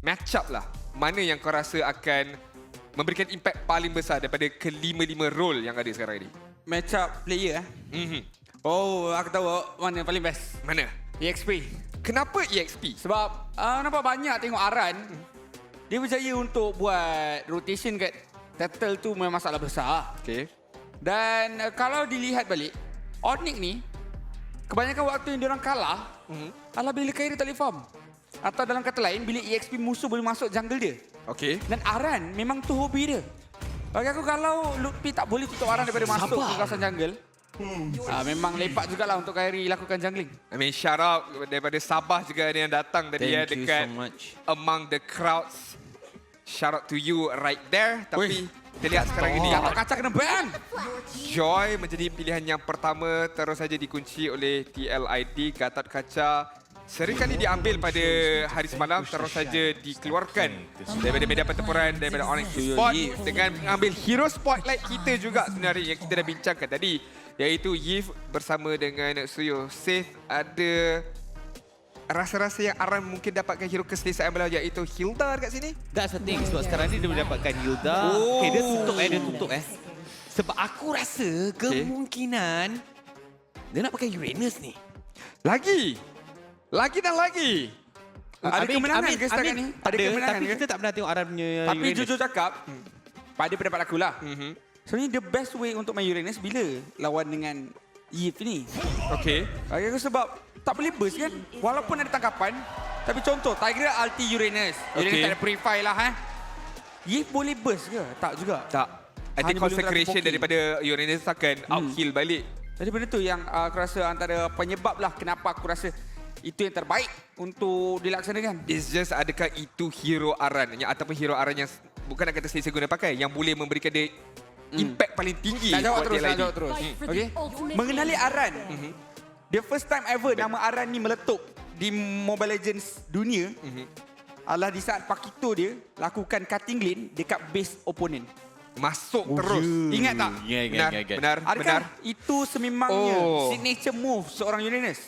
match up lah. Mana yang kau rasa akan memberikan impact paling besar daripada kelima-lima role yang ada sekarang ini? Match up player eh. Mhm. Oh, aku tahu mana yang paling best. Mana? EXP. Kenapa EXP? Sebab uh, nampak banyak tengok Aran. Dia berjaya untuk buat rotation kat turtle tu memang masalah besar. Okay. Dan uh, kalau dilihat balik, Onyx ni kebanyakan waktu yang diorang kalah Mhm. adalah bila Kairi tak boleh farm. Atau dalam kata lain, bila EXP musuh boleh masuk jungle dia. Okay. Dan Aran memang tu hobi dia. Bagi aku kalau Lutfi tak boleh tutup Aran daripada masuk ke kawasan jungle, ah, memang lepak jugalah untuk Kairi lakukan jungling. I mean, shout out daripada Sabah juga ada yang datang tadi ya Thank you dekat so much. among the crowds. Shout out to you right there. Tapi kita lihat sekarang ini. Dapat kaca kena ban. Joy menjadi pilihan yang pertama terus saja dikunci oleh TLID Gatot Kaca. Seringkali diambil pada hari semalam terus saja dikeluarkan daripada medan pertempuran daripada Onyx Sport dengan mengambil hero spotlight kita juga sebenarnya yang kita dah bincangkan tadi iaitu Yif bersama dengan Suyo Seth ada rasa-rasa yang Aram mungkin dapatkan hero keselesaan belah iaitu Hilda dekat sini. That's the thing. Sebab sekarang ni dia mendapatkan Hilda. Oh. Okay, dia tutup eh. Dia tutup eh. Sebab aku rasa kemungkinan dia nak pakai Uranus ni. Lagi. Lagi dan lagi. Ada kemenangan ke setakat ni? Ada Ada, kemenangan tapi ke? kita tak pernah tengok Aram punya Tapi Uranus. jujur cakap, pada pendapat aku lah, Mhm. sebenarnya the best way untuk main Uranus bila lawan dengan Yip ni. Okay. Bagi aku sebab tak boleh burst kan? Walaupun ada tangkapan, tapi contoh, Tiger alti Uranus. Uranus Okay. tak ada purify lah eh. Yip boleh burst ke? Tak juga. Tak. Hanya boleh consecration daripada Uranus akan outkill balik. Jadi benda tu yang uh, aku rasa antara penyebab lah kenapa aku rasa itu yang terbaik untuk dilaksanakan. It's just adakah itu hero Aran yang ataupun hero Aran yang bukan nak kata selesa guna pakai yang boleh memberikan dia impact paling tinggi. Tak jawab terus, tak jawab terus. For Okay. Mengenali Aran. Mhm. The first time ever nama Aran ni meletup di Mobile Legends dunia Mhm. adalah di saat Pakito dia lakukan cutting lane dekat base opponent. Masuk terus. Ingat tak? Ya, ya, Benar, ya, ya. benar, Adakah benar. itu sememangnya Oh. signature move seorang Uranus?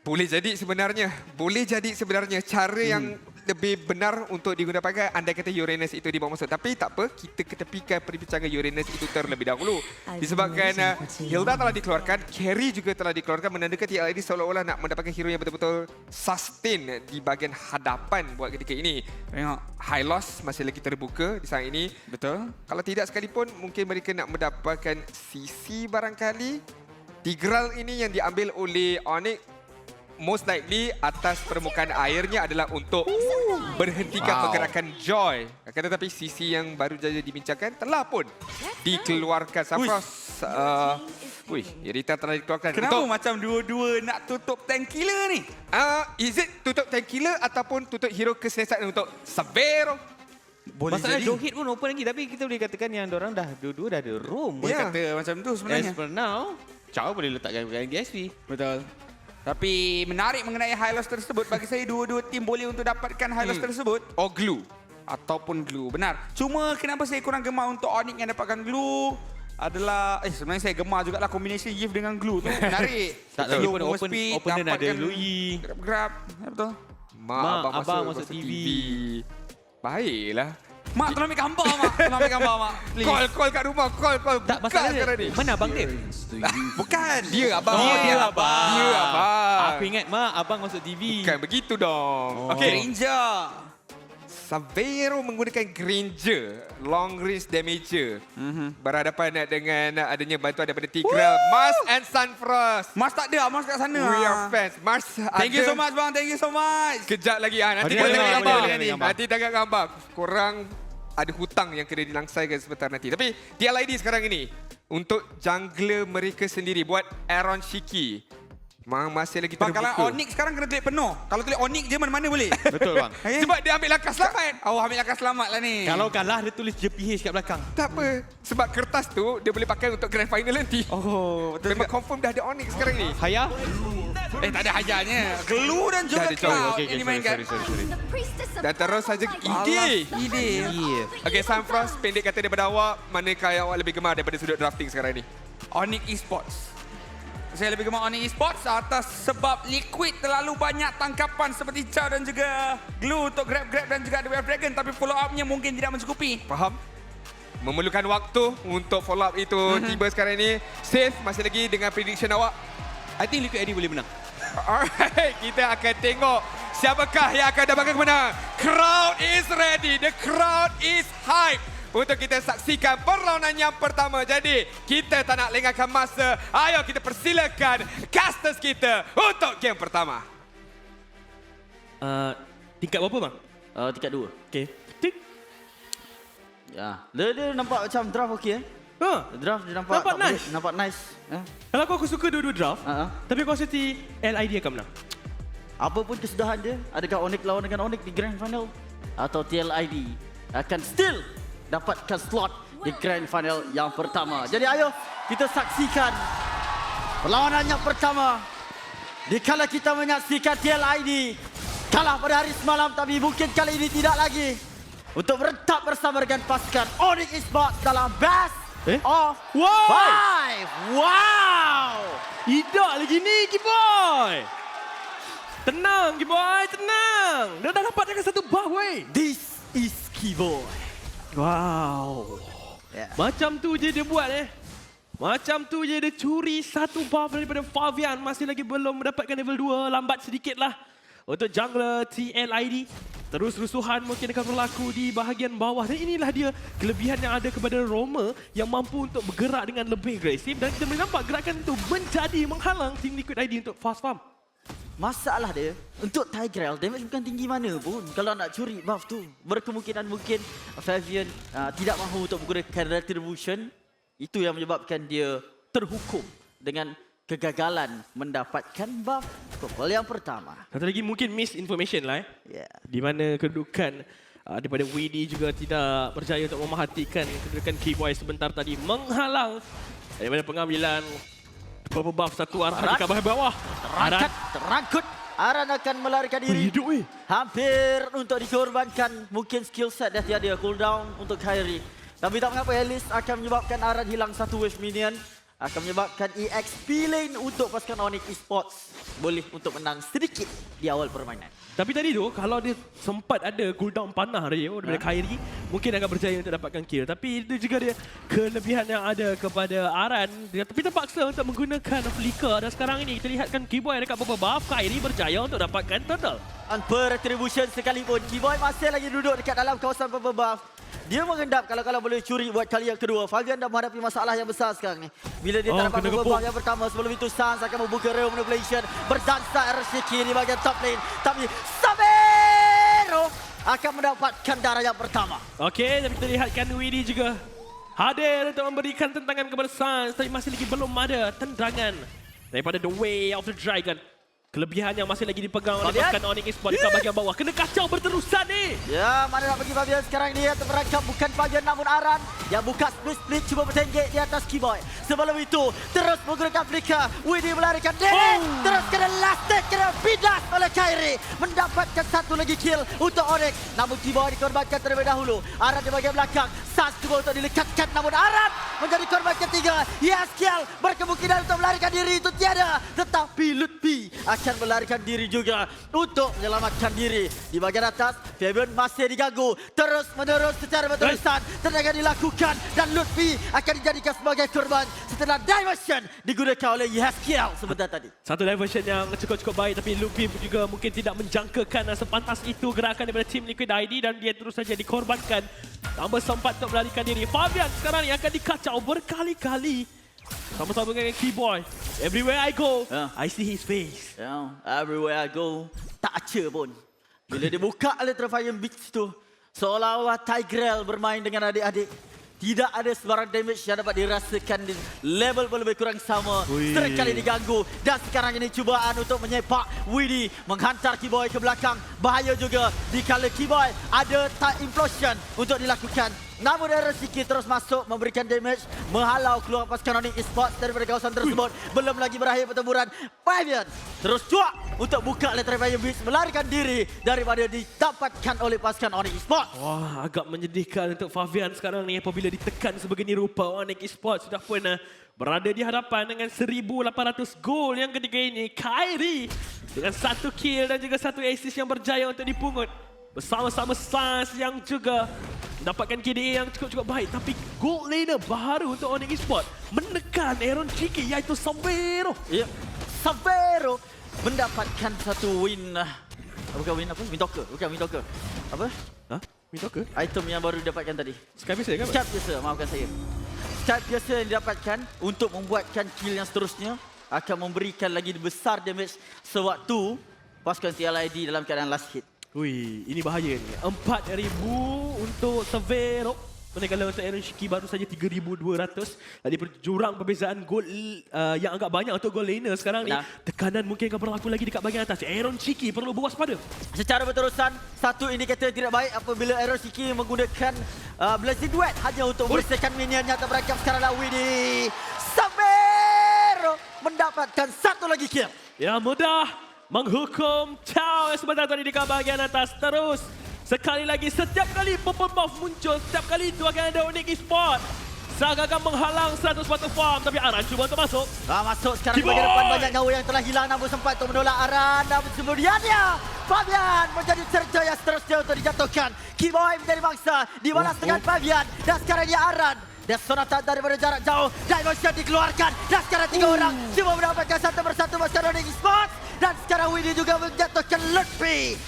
Boleh jadi sebenarnya. Boleh jadi sebenarnya cara yang lebih benar untuk digunakan pakai andai kata Uranus itu dibawa masuk. Tapi tak apa, kita ketepikan perbincangan Uranus itu terlebih dahulu. Disebabkan uh, Hilda telah dikeluarkan, Carry juga telah dikeluarkan menandakan TLID seolah-olah nak mendapatkan hero yang betul-betul sustain di bahagian hadapan buat ketika ini. Tengok. High loss masih lagi terbuka di saat ini. Betul. Kalau tidak sekalipun, mungkin mereka nak mendapatkan CC barangkali. Tigral ini yang diambil oleh Onyx most likely atas permukaan airnya adalah untuk berhentikan Wow. pergerakan Joy. Akan tetapi CC yang baru saja dibincangkan telah pun dikeluarkan. Safros, uh, wih, Irita telah dikeluarkan. Kenapa Untuk, macam dua-dua nak tutup tank killer ni? uh, is it tutup tank killer ataupun tutup hero keselesaan untuk Severo? Boleh Masalah jadi. Joe Hit pun open lagi tapi kita boleh katakan yang orang dah dua-dua dah ada room. Boleh Ya. kata macam tu As sebenarnya. per now, Chow boleh letakkan GSP. Betul. Tapi menarik mengenai high loss tersebut bagi saya dua-dua tim boleh untuk dapatkan high loss Hmm. tersebut Or glue? ataupun glue. Benar. Cuma kenapa saya kurang gemar untuk Onyx yang dapatkan glue adalah eh sebenarnya saya gemar juga lah combination Yves dengan glue tu. Menarik. Tak tahu mover open speed, opener ada dapatkan Louis. Grab-grab. Ya, betul. Mak, Mak, abang, abang masuk, masuk masuk TV. TV. Baiklah. Mak tolong ambil gambar mak. Tolong ambil gambar mak. Please. Call, call kat rumah. Call, call. Tak Buka masalah sekarang ni. Mana abang dia? Bukan. Dia abang. Oh, dia abang. Dia abang. Aku ingat mak abang masuk TV. Bukan begitu dong. Oh. Okay. Ranger. Savero menggunakan Granger. Long range damager. Mhm. Berhadapan dengan adanya bantuan daripada Tigreal. Mars and Sunfrost. Mas tak ada, Mas kat sana. We are fans. Mars Thank you ada so much bang, thank you so much. Kejap lagi ah. Nanti kita tengok gambar. Nanti tengok gambar. Korang ada hutang yang kena dilangsaikan sebentar nanti. Tapi TLID sekarang ini untuk jungler mereka sendiri buat Aaron Shiki. Ma- Masih lagi Bang, terbuka. kalau Onyx sekarang kena tulis penuh. Kalau tulis Onyx je mana-mana boleh. Betul bang. Okay? Sebab dia ambil langkah selamat. Oh, ambil langkah selamat lah ni. Kalau kalah dia tulis JPH kat belakang. Tak apa. Sebab kertas tu dia boleh pakai untuk grand final nanti. Oh, betul Memang juga. confirm dah ada Onyx sekarang ni. Haya? Eh, tak ada hajarnya. Glue dan juga ada Cloud sorry, sorry, sorry, sorry. The priestess of Dan terus saja ide. Ide. Okay, Sunfrost pendek kata daripada awak. Manakah yang awak lebih gemar daripada sudut drafting sekarang ni? Onyx Esports. Saya lebih gemar Onyx Esports atas sebab Liquid terlalu banyak tangkapan seperti Chow dan juga Glue untuk grab-grab dan juga The Wave Dragon tapi follow up-nya mungkin tidak mencukupi. Faham? Memerlukan waktu untuk follow up itu tiba sekarang ini. Safe masih lagi dengan prediction awak. I think Liquid ID boleh menang. Alright, kita akan tengok siapakah yang akan dapatkan kemenangan. Crowd is ready. The crowd is hype. Untuk kita saksikan perlawanan yang pertama. Jadi, kita tak nak lengahkan masa. Ayo kita persilakan casters kita untuk game pertama. Uh, tingkat berapa bang? Uh, tingkat dua. Okey. Tik. Ya. Dia, dia nampak macam draft okey eh. Ha. Draft dia nampak Nampak nice. pelik, Nampak nice. Eh? Kalau aku, aku suka dua-dua draft, ha. tapi aku rasa TLID akan menang. Apa pun kesudahan dia, adakah Onyx lawan dengan Onyx di Grand Final atau TLID akan still dapatkan slot di Grand Final yang pertama. Jadi ayo kita saksikan perlawanan yang pertama. Dikala kita menyaksikan TLID kalah pada hari semalam tapi mungkin kali ini tidak lagi untuk meretap bersama dengan pasukan Onyx Esports dalam best Eh? of Wow! five. Wow! Tidak lagi ni, Kiboy! Tenang, Kiboy, tenang! Dia dah dapat dengan satu buff, weh! This is Keyboy. Wow! Yeah. Macam tu je dia buat eh. Macam tu je dia curi satu buff daripada Fabian. Masih lagi belum mendapatkan level 2. Lambat sedikit lah. Untuk jungler TLID. Terus rusuhan mungkin akan berlaku di bahagian bawah. Dan inilah dia kelebihan yang ada kepada Roma yang mampu untuk bergerak dengan lebih agresif. Dan kita boleh nampak gerakan itu menjadi menghalang tim Liquid ID untuk fast farm. Masalah dia, untuk Tigreal, damage bukan tinggi mana pun. Kalau nak curi buff tu, berkemungkinan mungkin Fabian uh, tidak mahu untuk menggunakan Retribution. Itu yang menyebabkan dia terhukum dengan kegagalan mendapatkan buff couple yang pertama. Satu lagi mungkin misinformation lah eh. Yeah. di mana kedudukan uh, daripada WD juga tidak berjaya untuk memerhatikan kedudukan Keyboy sebentar tadi menghalang daripada pengambilan beberapa buff satu arah di Aran. kawasan bawah. Terangkat, terangkut. Aran akan melarikan diri. Hidup weh. Hampir untuk dikorbankan. Mungkin skill set dah tiada cooldown untuk Kyrie. Tapi tak mengapa Alice akan menyebabkan Aran hilang satu wave minion. Akan menyebabkan EXP lane untuk pasukan Onyx Esports. Boleh untuk menang sedikit di awal permainan. Tapi tadi tu kalau dia sempat ada cooldown panah dia oh, daripada Kyrie mungkin akan berjaya untuk dapatkan kill. Tapi itu juga dia kelebihan yang ada kepada Aran. Dia tapi terpaksa untuk menggunakan flicker dan sekarang ini kita lihatkan Keyboy dekat beberapa buff Kyrie berjaya untuk dapatkan turtle. Tanpa retribution sekalipun, Keyboy masih lagi duduk dekat dalam kawasan purple buff. Dia mengendap kalau-kalau boleh curi buat kali yang kedua. Fabian dah menghadapi masalah yang besar sekarang ni. Bila dia Oh, tak dapat buff yang pertama, sebelum itu Sans akan membuka real manipulation. Berdansa RCK di bahagian top lane. Tapi Sabero akan mendapatkan darah yang pertama. Okey, tapi kita lihatkan Widi juga hadir untuk memberikan tentangan kepada Sans. Tapi masih lagi belum ada tendangan daripada The Way of the Dragon. Kelebihan yang masih lagi dipegang oleh pasukan Onyx Esports dekat bahagian bawah. Kena kacau berterusan ni. Ya, mana nak pergi Fabian sekarang ni yang merangkap bukan Fabian namun Aran yang buka split-split cuba bertenggek di atas Keyboy. Sebelum itu, terus menggunakan flicker. Widi melarikan diri. Oh. Terus kena last hit, kena bidas oleh Kyrie. Mendapatkan satu lagi kill untuk Onyx. Namun Keyboy dikorbankan terlebih dahulu. Aran di bahagian belakang. Sans cuba untuk dilekatkan namun Aran menjadi korban ketiga. Yes, kill. Berkemungkinan untuk melarikan diri itu tiada. Tetapi Lutfi akan melarikan diri juga untuk menyelamatkan diri. Di bahagian atas, Fabian masih diganggu. Terus menerus secara berterusan. Tendangan dilakukan dan Lutfi akan dijadikan sebagai korban setelah diversion digunakan oleh Yeskiel sebentar tadi. Satu diversion yang cukup-cukup baik tapi Luffy juga mungkin tidak menjangkakan sepantas itu gerakan daripada tim Liquid ID dan dia terus saja dikorbankan. Tambah sempat untuk melarikan diri. Fabian sekarang ni akan dikacau berkali-kali. Sama-sama dengan Keyboy. Everywhere I go, Ya. I see his face. Yeah, everywhere I go, tak aca pun. Bila dia buka Electrifying Beats tu, seolah-olah Tigrel bermain dengan adik-adik. Tidak ada sebarang damage yang dapat dirasakan di level pun lebih kurang sama. Ui. Seringkali diganggu. Dan sekarang ini cubaan untuk menyepak Widi. Menghantar Keyboy ke belakang. Bahaya juga di kala Keyboy ada tak implosion untuk dilakukan Namun RSCK terus masuk memberikan damage. Menghalau keluar pasukan Onyx Esports daripada kawasan tersebut. Belum lagi berakhir pertempuran. Fabian terus cuak untuk buka lateral fire beats. Melarikan diri daripada didapatkan oleh pasukan Onyx Esports. Wah, agak menyedihkan untuk Fabian sekarang ni apabila ditekan sebegini rupa. Onyx Esports sudah pun uh, berada di hadapan dengan 1,800 gol yang ketiga ini. Kyrie dengan satu kill dan juga satu assist yang berjaya untuk dipungut. Bersama-sama Sans yang juga mendapatkan KDA yang cukup-cukup baik. Tapi gold laner baru untuk Onyx Esports menekan Aaron Chiki iaitu Sabero. Ya. Savero mendapatkan satu win. ah, Bukan win apa? Win talker. Bukan win talker. Apa? Ha? Minta ke? Item yang baru didapatkan tadi. Sky biasa ke? apa? Skype biasa, maafkan saya. Skype biasa yang didapatkan untuk membuatkan kill yang seterusnya akan memberikan lagi besar damage sewaktu pasukan TLID dalam keadaan last hit. Ui, ini bahaya ni. 4,000 untuk Severo. Manakala untuk Aaron Shiki baru saja 3,200. Tadi jurang perbezaan gol uh, yang agak banyak untuk gol laner sekarang ni. Benar. Tekanan mungkin akan berlaku lagi dekat bahagian atas. Aaron Shiki perlu berwaspada. Secara berterusan, satu indikator yang tidak baik apabila Arrow Siki menggunakan uh, Blazing Duet hanya untuk membersihkan minionnya terberangkap sekarang lah Widi. Savero mendapatkan satu lagi kill. Ya mudah menghukum Chow sebentar tadi dekat bahagian atas. Terus sekali lagi setiap kali purple buff muncul, setiap kali itu akan ada Onyx Esports. Seakan-akan menghalang 100 batu farm tapi Aran cuba untuk masuk. Ah, masuk sekarang di Keyboard. depan banyak nyawa yang telah hilang namun sempat untuk menolak Aran dan kemudiannya Fabian menjadi cerca yang seterusnya untuk dijatuhkan. Keyboy menjadi bangsa dibalas Oh, dengan oh. Fabian dan sekarang dia Aran. Dan sonata daripada jarak jauh. Dimension dikeluarkan. Dan sekarang tiga Oh. orang cuba mendapatkan satu persatu pasukan Onyx Esports. Dan sekarang Winnie juga menjatuhkan Lutfi.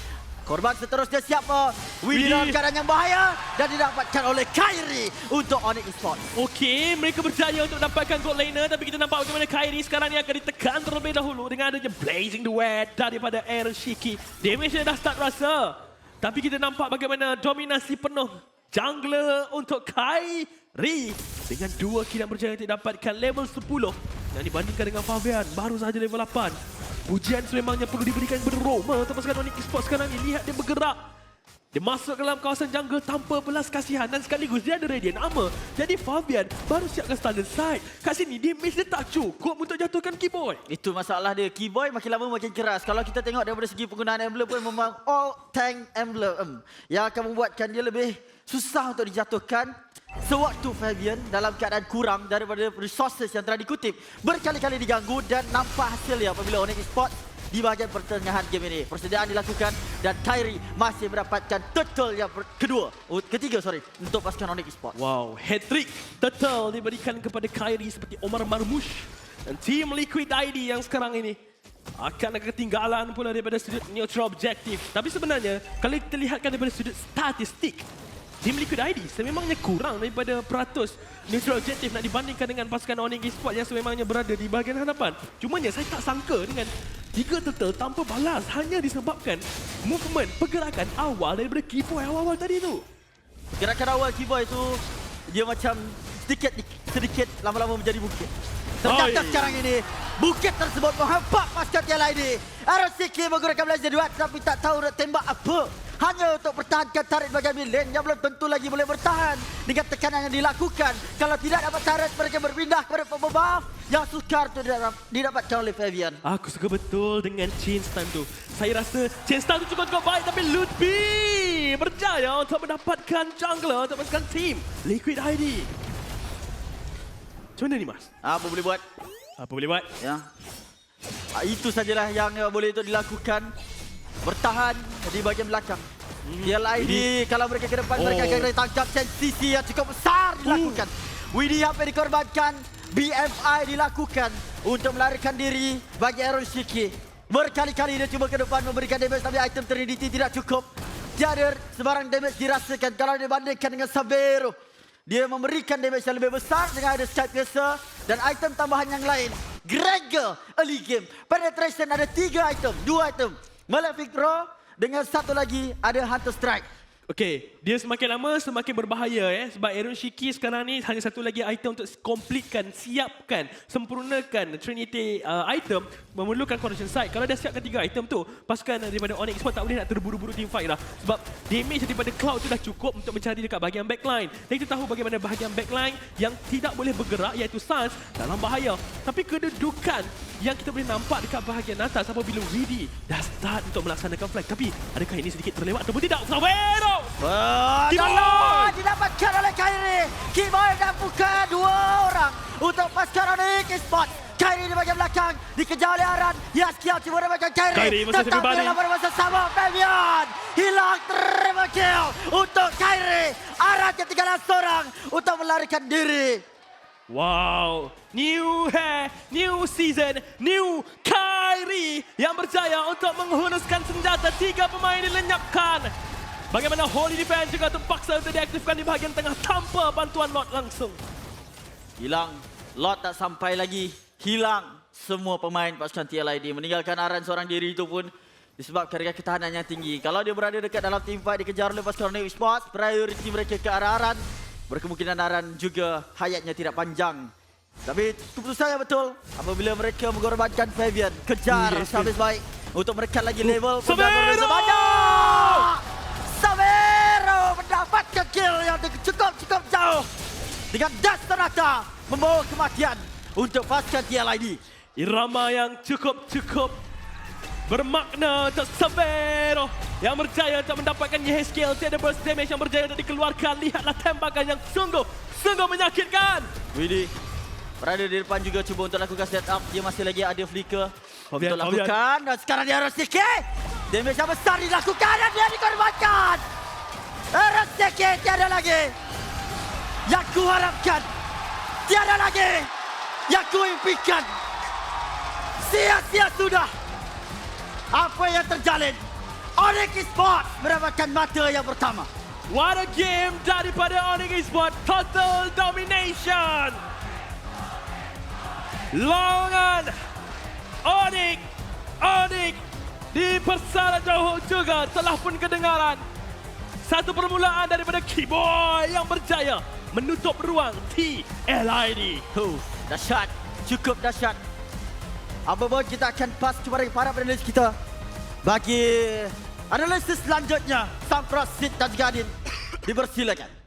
Korban seterusnya siapa? Winnie. dalam keadaan yang bahaya dan didapatkan oleh Kyrie untuk Onyx Esports. Okey, mereka berjaya untuk dapatkan gold laner tapi kita nampak bagaimana Kyrie sekarang ni akan ditekan terlebih dahulu dengan adanya Blazing Duet daripada Aaron Shiki. Damage dia dah start rasa. Tapi kita nampak bagaimana dominasi penuh jungler untuk Kyrie dengan dua kill yang berjaya untuk dapatkan level 10 yang dibandingkan dengan Fabian baru sahaja level 8. Pujian sememangnya perlu diberikan kepada Roma untuk pasukan Onyx Esports sekarang ni. Lihat dia bergerak. Dia masuk ke dalam kawasan jungle tanpa belas kasihan dan sekaligus dia ada radiant armor. Jadi Fabian baru siapkan standard side. Kat sini damage dia tak cukup untuk jatuhkan Keyboy. Itu masalah dia. Keyboy makin lama makin keras. Kalau kita tengok daripada segi penggunaan emblem pun memang all tank emblem yang akan membuatkan dia lebih susah untuk dijatuhkan. Sewaktu Fabian dalam keadaan kurang daripada resources yang telah dikutip berkali-kali diganggu dan nampak hasilnya apabila Onyx Esports di bahagian pertengahan game ini. Persediaan dilakukan dan Kyrie masih mendapatkan turtle yang kedua, oh, ketiga sorry, untuk pasukan Onyx Esports. Wow, hat-trick total diberikan kepada Kyrie seperti Omar Marmush. Dan tim Liquid ID yang sekarang ini akan ada ketinggalan pula daripada sudut neutral objektif. Tapi sebenarnya, kalau kita lihatkan daripada sudut statistik, tim Liquid ID sememangnya kurang daripada peratus neutral objektif nak dibandingkan dengan pasukan Onyx Esports yang sememangnya berada di bahagian hadapan. Cumanya saya tak sangka dengan tiga turtle tanpa balas hanya disebabkan movement, pergerakan awal daripada Keyboy awal-awal tadi tu. Gerakan awal Keyboy itu dia macam sedikit sedikit lama-lama menjadi bukit. Ternyata sekarang ini bukit tersebut menghampak pasukan TLID. RCK menggunakan blazer dua tapi tak tahu nak tembak apa. Hanya untuk pertahankan tarik bagian milen yang belum tentu lagi boleh bertahan dengan tekanan yang dilakukan. Kalau tidak dapat tarik mereka berpindah kepada pembuff yang sukar itu didapat- didapatkan oleh Fabian. Aku suka betul dengan chain stun tu. Saya rasa chain stun tu cukup-cukup baik tapi Lutfi berjaya untuk mendapatkan jungler untuk pasukan tim Liquid ID. Macam mana ni Mas? Apa boleh buat? Apa boleh buat? Ya. Ah, Itu sajalah yang uh, boleh untuk dilakukan. Bertahan di bahagian belakang. TLID kalau mereka ke depan mereka Oh. akan kena tangkap sensisi yang cukup besar dilakukan. Widi hampir dikorbankan. BFI dilakukan untuk melarikan diri bagi Aaron Shiki. Berkali-kali dia cuba ke depan memberikan damage tapi item Trinity tidak cukup. Tiada sebarang damage dirasakan kalau dibandingkan dengan Sabero. Dia memberikan damage yang lebih besar dengan ada Skype biasa dan item tambahan yang lain. Gregor early game. Penetration ada tiga item, dua item. Malefic Draw dengan satu lagi ada Hunter Strike. Okey, dia semakin lama semakin berbahaya eh sebab Aaron Shiki sekarang ni hanya satu lagi item untuk completekan, siapkan, sempurnakan Trinity uh, item memerlukan Corruption Sight. Kalau dah siapkan tiga item tu, pasukan daripada Onyx Sport tak boleh nak terburu-buru team fight lah. Sebab damage daripada Cloud tu dah cukup untuk mencari dekat bahagian backline. Dan kita tahu bagaimana bahagian backline yang tidak boleh bergerak iaitu Sans dalam bahaya. Tapi kedudukan yang kita boleh nampak dekat bahagian atas apabila Widi dah start untuk melaksanakan flag. Tapi adakah ini sedikit terlewat ataupun tidak? Savero! Dalam didapatkan oleh Kyrie. Keyboard dan buka dua orang untuk pasukan Onyx Esports. Kyrie di bahagian belakang dikejar oleh Aran. Yaskiel cuba dapatkan. Kyrie versus Tetapi everybody. dalam masa sama Fabian. Hilang triple kill untuk Kyrie. Aran ketinggalan seorang untuk melarikan diri. Wow, new hair, new season, new Kyrie yang berjaya untuk menghunuskan senjata tiga pemain dilenyapkan. Bagaimana Holy Defense juga terpaksa untuk diaktifkan di bahagian tengah tanpa bantuan Lot langsung. Hilang. Lot tak sampai lagi. Hilang semua pemain pasukan TLID. Meninggalkan Aran seorang diri itu pun disebabkan rega ketahanan yang tinggi. Kalau dia berada dekat dalam team fight dikejar oleh pasukan Onyx Sports, prioriti mereka ke arah Aran. Berkemungkinan Aran juga hayatnya tidak panjang. Tapi keputusan yang betul apabila mereka mengorbankan Fabian. Kejar Yes, habis baik untuk menekan lagi level. Severo! Cukup-cukup jauh. Dengan das sonata membawa kematian untuk pasukan TLID. Irama yang cukup-cukup bermakna untuk Severo yang berjaya untuk mendapatkan Yeskiel tiada burst damage yang berjaya untuk dikeluarkan. Lihatlah tembakan yang sungguh, sungguh menyakitkan. Widih berada di depan juga cuba untuk lakukan set up. Dia masih lagi ada flicker untuk lakukan. Dan sekarang dia harus sikit. Damage yang besar dilakukan dan dia dikorbankan. Harus sikit tiada lagi. Yang ku harapkan. Tiada lagi. Yang ku impikan. Sia-sia sudah. Apa yang terjalin. Onyx Esports mendapatkan mata yang pertama. What a game daripada Onyx Esports. Total domination. Longan Onyx Onyx di persara jauh juga telah pun kedengaran. Satu permulaan daripada Keyboy yang berjaya menutup ruang TLID. Huh, dahsyat. Cukup dahsyat. Apa pun kita akan pas kepada para panelis kita bagi analisis selanjutnya. Sang Prosit dan juga Adin dipersilakan.